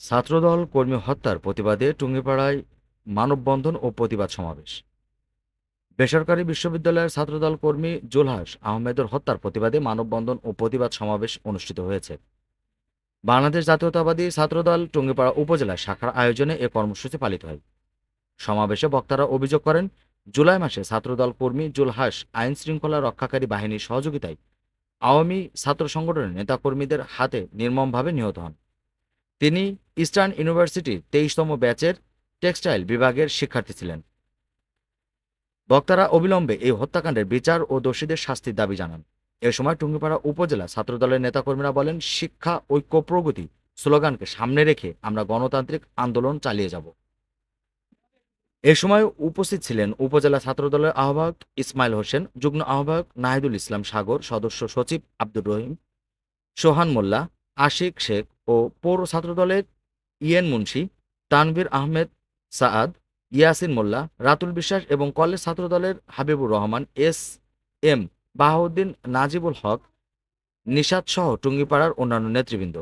ছাত্রদল, কর্মী হত্যার প্রতিবাদে টুঙ্গিপাড়ায় মানববন্ধন ও প্রতিবাদ সমাবেশ। বেসরকারি বিশ্ববিদ্যালয়ের ছাত্রদল কর্মী জুলহাস আহমেদের হত্যার প্রতিবাদে মানববন্ধন ও প্রতিবাদ সমাবেশ অনুষ্ঠিত হয়েছে। বাংলাদেশ জাতীয়তাবাদী ছাত্রদল টুঙ্গিপাড়া উপজেলা শাখার আয়োজনে এ কর্মসূচি পালিত হয়। সমাবেশে বক্তারা অভিযোগ করেন, জুলাই মাসে ছাত্রদল কর্মী জুলহাস আইন শৃঙ্খলা রক্ষাকারী বাহিনীর সহযোগিতায় আওয়ামী ছাত্র সংগঠনের নেতাকর্মীদের হাতে নির্মমভাবে নিহত হন। তিনি ইস্টার্ন ইউনিভার্সিটির তেইশতম ব্যাচের টেক্সটাইল বিভাগের শিক্ষার্থী ছিলেন। বক্তারা অবিলম্বে এই হত্যাকাণ্ডের বিচার ও দোষীদের শাস্তির দাবি জানান। এ সময় টুঙ্গিপাড়া উপজেলা ছাত্রদলের নেতাকর্মীরা বলেন, শিক্ষা, ঐক্য, প্রগতি স্লোগানকে সামনে রেখে আমরা গণতান্ত্রিক আন্দোলন চালিয়ে যাব। এ সময় উপস্থিত ছিলেন উপজেলা ছাত্রদলের আহ্বায়ক ইসমাইল হোসেন, যুগ্ম আহ্বায়ক নাহিদুল ইসলাম সাগর, সদস্য সচিব আব্দুর রহিম, সোহান মোল্লা, আশিক শেখ ও পৌর ছাত্রদলের ইয়েন মুন্সি, তানভীর আহমেদ সাদ ইয়াসিন মোল্লা, রাতুল বিশ্বাস এবং কলেজ ছাত্রদলের হাবিবুর রহমান, এস এম বাহাউদ্দিন নাজিবুল হক নিষাদসহ টুঙ্গিপাড়ার অন্যান্য নেতৃবৃন্দ।